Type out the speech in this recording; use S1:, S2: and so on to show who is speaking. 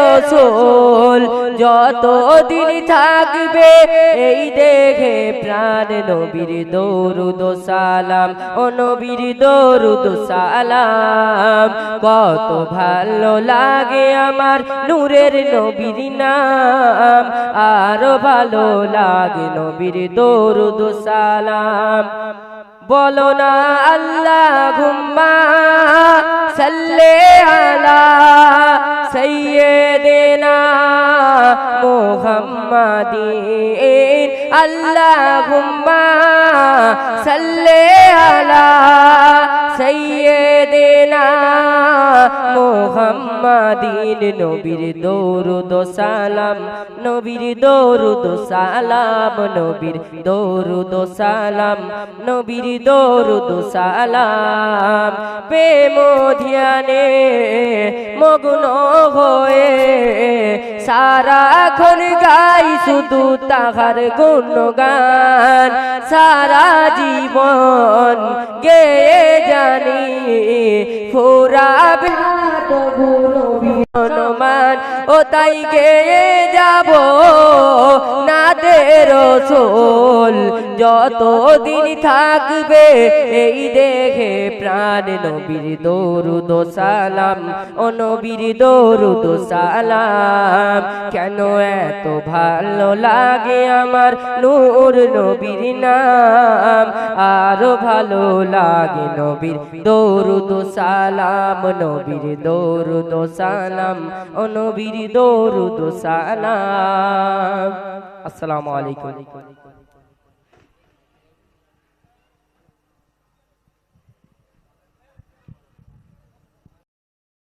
S1: রসোল যত দিন থাকবে, এই দেখে প্রাণ নবীর দৌরুদ সালাম। ও নবীর দৌরুদ সালাম। কত ভালো লাগে আমার নূরের নবীর নাম। আরও ভালো লাগে নবীর দৌরুদ সালাম। বলো না আল্লাহ ঘুম্মা সাল্লে আলা সৈয়দেনা আল্লাহ ঘুম্মা সাল্লে আলা সৈয়দেনা মোহাম্মদিন। নবীর দৌরুদ সালাম, নবীর দৌরুদ সালাম, নবীর দৌরুদ সালাম, নবীর দৌরুদ সালাম। প্রেম ধ্যানে মগ্ন হয়ে সারাক্ষণ গাই শুধু তাহার গুণগান। সারা জীবন গে জানি ফুরাবে হনুমান ও তাই গে যাব না সোল যত দিন থাকবে, এই দেখে প্রাণ নবীর দৌরুদ সালাম। ও নবীর দৌরুদ সালাম। কেন এত ভালো লাগে আমার নূর নবীর নাম? আরও ভালো লাগে নবীর দৌরুদ সালাম, নবীর দৌরুদ সালাম, ও নবীর দৌরুদ সালাম। আসসালামু আলাইকুম।